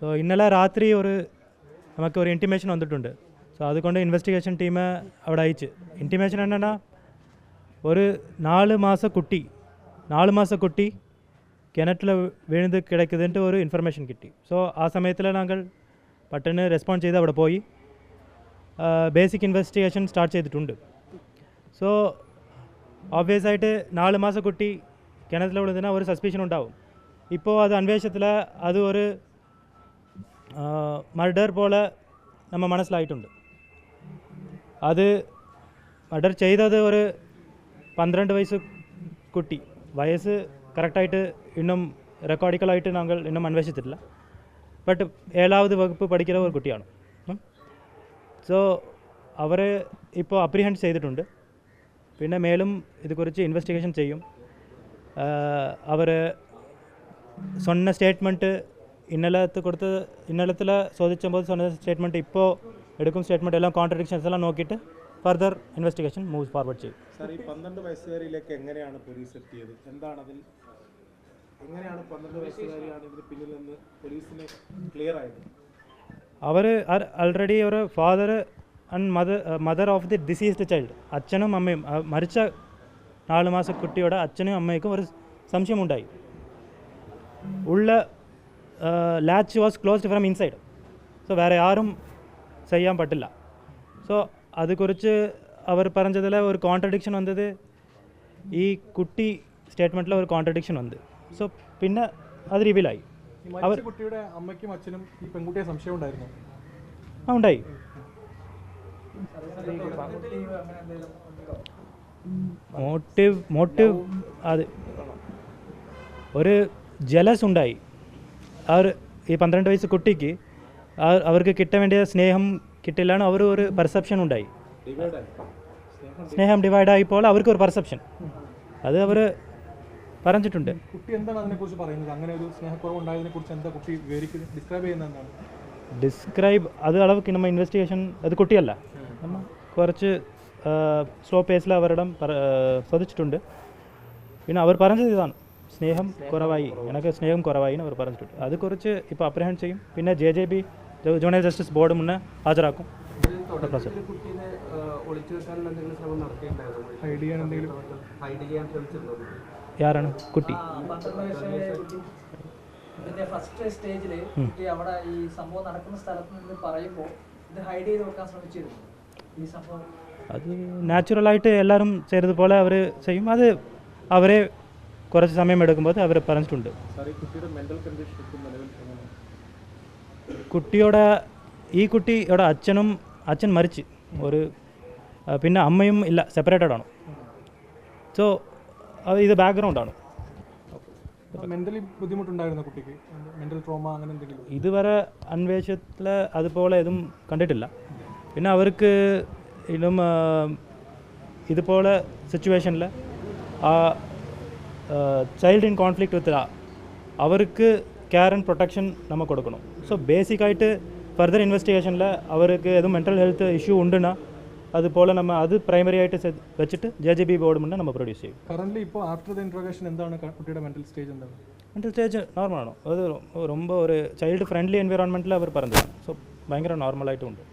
So ഇന്നലെ രാത്രി ഒരു നമുക്ക് ഒരു ഇന്റിമേഷൻ വന്നിട്ടുണ്ട് സോ അതുകൊണ്ട് ഇൻവെസ്റ്റിഗേഷൻ ടീം അവിടെ അയച്ച്. ഇന്റിമേഷൻ എന്നാ ഒരു നാല് മാസ കുട്ടി നാല് മാസ കുട്ടി കിണറ്റിൽ വീഴുന്നത് കിടക്കുന്നുണ്ട് ഒരു ഇൻഫർമേഷൻ കിട്ടി സോ ആ സമയത്തിൽ ഞങ്ങൾ പെട്ടെന്ന് റെസ്പോണ്ട് ചെയ്ത് അവിടെ പോയി. ബേസിക് ഇൻവെസ്റ്റിഗേഷൻ സ്റ്റാർട്ട് ചെയ്തിട്ടുണ്ട്. സോ ഓബ്വിയസ് ആയിട്ട് നാല് മാസ കുട്ടി കിണറ്റിൽ വിടുന്നതിന് ഒരു സസ്പീഷൻ ഉണ്ടാവും. ഇപ്പോൾ അത് അന്വേഷണത്തിൽ അത് ഒരു മർഡർ പോലെ നമ്മൾ മനസ്സിലായിട്ടുണ്ട് അത് മർഡർ ചെയ്തത് ഒരു പന്ത്രണ്ട് വയസ്സ് കുട്ടി വയസ്സ് കറക്റ്റായിട്ട് ഇന്നും റെക്കോർഡിക്കലായിട്ട് ഞങ്ങൾ ഇന്നും അന്വേഷിച്ചിട്ടില്ല ബട്ട് ഏഴാവത് വകുപ്പ് പഠിക്കുന്ന ഒരു കുട്ടിയാണ് സോ അവർ ഇപ്പോൾ അപ്രിഹെൻഡ് ചെയ്തിട്ടുണ്ട് പിന്നെ മേലും ഇതുകുറിച്ച് ഇൻവെസ്റ്റിഗേഷൻ ചെയ്യും അവർ சொன்ன സ്റ്റേറ്റ്മെൻറ്റ് ഇന്നലത്ത് കൊടുത്ത് ഇന്നലത്തിൽ ചോദിച്ചപ്പോൾ சொன்ன സ്റ്റേറ്റ്മെൻറ്റ് ഇപ്പോൾ എടുക്കും സ്റ്റേറ്റ്മെൻറ്റ് എല്ലാം കോൺട്രഡിക്ഷൻസ് എല്ലാം നോക്കിയിട്ട് ഫർദർ ഇൻവെസ്റ്റിഗേഷൻ മൂവ് ഫോർവേഡ് ചെയ്യും സാർ ഈ പന്ത്രണ്ട് വയസ്സുകാരിയിലേക്ക് എങ്ങനെയാണ് പോലീസ് എത്തിയത് എന്താണ് അതിൽ എങ്ങനെയാണ് പന്ത്രണ്ട് വയസ്സുകാരിയാണ് ഇതിന് പിന്നിൽ നിന്ന് പോലീസിന് ക്ലിയർ ആയത് അവർ ആൾറെഡി ഒരു father and mother mother of the deceased child അച്ഛനും അമ്മയും ആ മരിച്ച നാല് മാസ കുട്ടിയുടെ അച്ഛനും അമ്മയ്ക്കും ഒരു സംശയമുണ്ടായി ഉള്ള latch was closed from inside so വേറെ ആരും ചെയ്യാൻ പറ്റില്ല. സോ അതുകുറിച്ച് അവർ പറഞ്ഞതിൽ ഒരു കോൺട്രഡിക്ഷൻ വന്നത് ഈ കുട്ടി സ്റ്റേറ്റ്മെന്റിൽ ഒരു കോൺട്രഡിക്ഷൻ വന്നത്. സോ പിന്നെ അത് റിവീലായി അവർ കുട്ടിയുടെ അമ്മയ്ക്കും അച്ഛനും ഈ പെൺകുട്ടിയെ സംശയം ഉണ്ടായിരുന്നു? ആ ഉണ്ടായി. മോട്ടീവ് മോട്ടീവ് അത് ഒരു ജലസ് ഉണ്ടായി. അവർ ഈ പന്ത്രണ്ട് വയസ്സ് കുട്ടിക്ക് അവർക്ക് കിട്ടാൻ വേണ്ടിയ സ്നേഹം കിട്ടില്ലാണ് അവർ ഒരു പെർസെപ്ഷൻ ഉണ്ടായി. സ്നേഹം ഡിവൈഡ് ആയിപ്പോൾ അവർക്ക് ഒരു പെർസെപ്ഷൻ അത് അവർ പറഞ്ഞിട്ടുണ്ട്. കുട്ടി എന്താണ് അതിനെക്കുറിച്ച് പറയുന്നത്? അങ്ങനെ ഒരു സ്നേഹക്കുറവ് ഉണ്ടായതിനെ കുറിച്ച് എന്താ കുട്ടി ഡിസ്ക്രൈബ് എന്താണ്? ഡിസ്ക്രൈബ് അത് അളവ് നമ്മൾ ഇൻവെസ്റ്റിഗേഷൻ അത് കുട്ടിയല്ല. നമ്മൾ കുറച്ച് സ്ലോ പേസിൽ അവരുടെ ശ്രദ്ധിച്ചിട്ടുണ്ട്. പിന്നെ അവർ പറഞ്ഞത് ഇതാണ്. സ്നേഹം കുറവായി. എനിക്ക് സ്നേഹം കുറവായി എന്ന് അവർ പറഞ്ഞിട്ടുണ്ട്. അത് കുറച്ച് ഇപ്പോൾ അപ്രഹെൻഡ് ചെയ്യും. പിന്നെ J J B junior justice board മുന്നേ ഹാജരാക്കും. ആരാണ് കുട്ടീനെ ഒളിച്ചു എന്തെങ്കിലും ശ്രമം നടത്തിയിട്ടുണ്ടായിരുന്നു? ഹൈഡ് ചെയ്യാൻ എന്തെങ്കിലും? ഹൈഡ് ചെയ്യാൻ ശ്രമിച്ചിരുന്നു യാരാണ് കുട്ടി. പന്ത്രണ്ട് വയസ്സായ കുട്ടി. ഇതിന്റെ ഫസ്റ്റ് സ്റ്റേജിൽ കുട്ടി അവിടെ ഈ സംഭവം നടക്കുന്ന സ്ഥലത്ത് നിന്ന് പറയുമ്പോൾ ഇത് ഹൈഡ് ചെയ്ത് വെക്കാൻ ശ്രമിച്ചിരുന്നു. ഈ സംഭവം. അത് നാച്ചുറലായിട്ട് എല്ലാവരും ചെയ്തതുപോലെ അവർ ചെയ്യും. അത് അവരെ കുറച്ച് സമയം എടുക്കുമ്പോൾ അവർ പറഞ്ഞിട്ടുണ്ട്. കുട്ടിയുടെ ഈ കുട്ടിയുടെ അച്ഛനും അച്ഛൻ മരിച്ച്. ഒരു പിന്നെ അമ്മയും ഇല്ല സെപ്പറേറ്റഡ് ആണ്. സോ ഇത് ബാക്ക്ഗ്രൗണ്ടാണ് മെന്റലി ബുദ്ധിമുട്ടുണ്ടായിരുന്നു കുട്ടിക്ക്? മെന്റൽ ട്രോമ അങ്ങനെ എന്തെങ്കിലും? ഇതുവരെ അന്വേഷണത്തിൽ അതുപോലെ ഇതും കണ്ടിട്ടില്ല. പിന്നെ അവർക്ക് ഇതും ഇതുപോലെ സിറ്റുവേഷനിൽ ആ ചൈൽഡ് ഇൻ കോൺഫ്ലിക്റ്റ് വിത്ത് അവർക്ക് കെയർ ആൻഡ് പ്രൊട്ടക്ഷൻ നമ്മൾ കൊടുക്കണം സോ ബേസിക്കായിട്ട് ഫർദർ ഇൻവെസ്റ്റിഗേഷനിൽ അവർക്ക് ഏതും മെൻ്റൽ ഹെൽത്ത് ഇഷ്യൂ ഉണ്ടെന്നാ അതുപോലെ നമ്മൾ അത് പ്രൈമറി ആയിട്ട് സെ- വെച്ചിട്ട് ജെ ജെ ബി ബോർഡ് മുന്നേ നമ്മൾ പ്രൊഡ്യൂസ് ചെയ്യും കറന്റ് ഇപ്പോൾ ആഫ്റ്റർ ദ ഇൻട്രോഗേഷൻ എന്താണ് ക- കുട്ടിയുടെ മെന്റൽ സ്റ്റേജ് എന്താണ് മെൻ്റൽ സ്റ്റേജ് നോർമലാണോ അത് ரொம்ப ഒരു ചൈൽഡ് ഫ്രണ്ട്ലി എൻവിറോൺമെൻറ്റിൽ അവർ പറഞ്ഞതാണ് സോ ഭയങ്കര നോർമലായിട്ടും ഉണ്ട്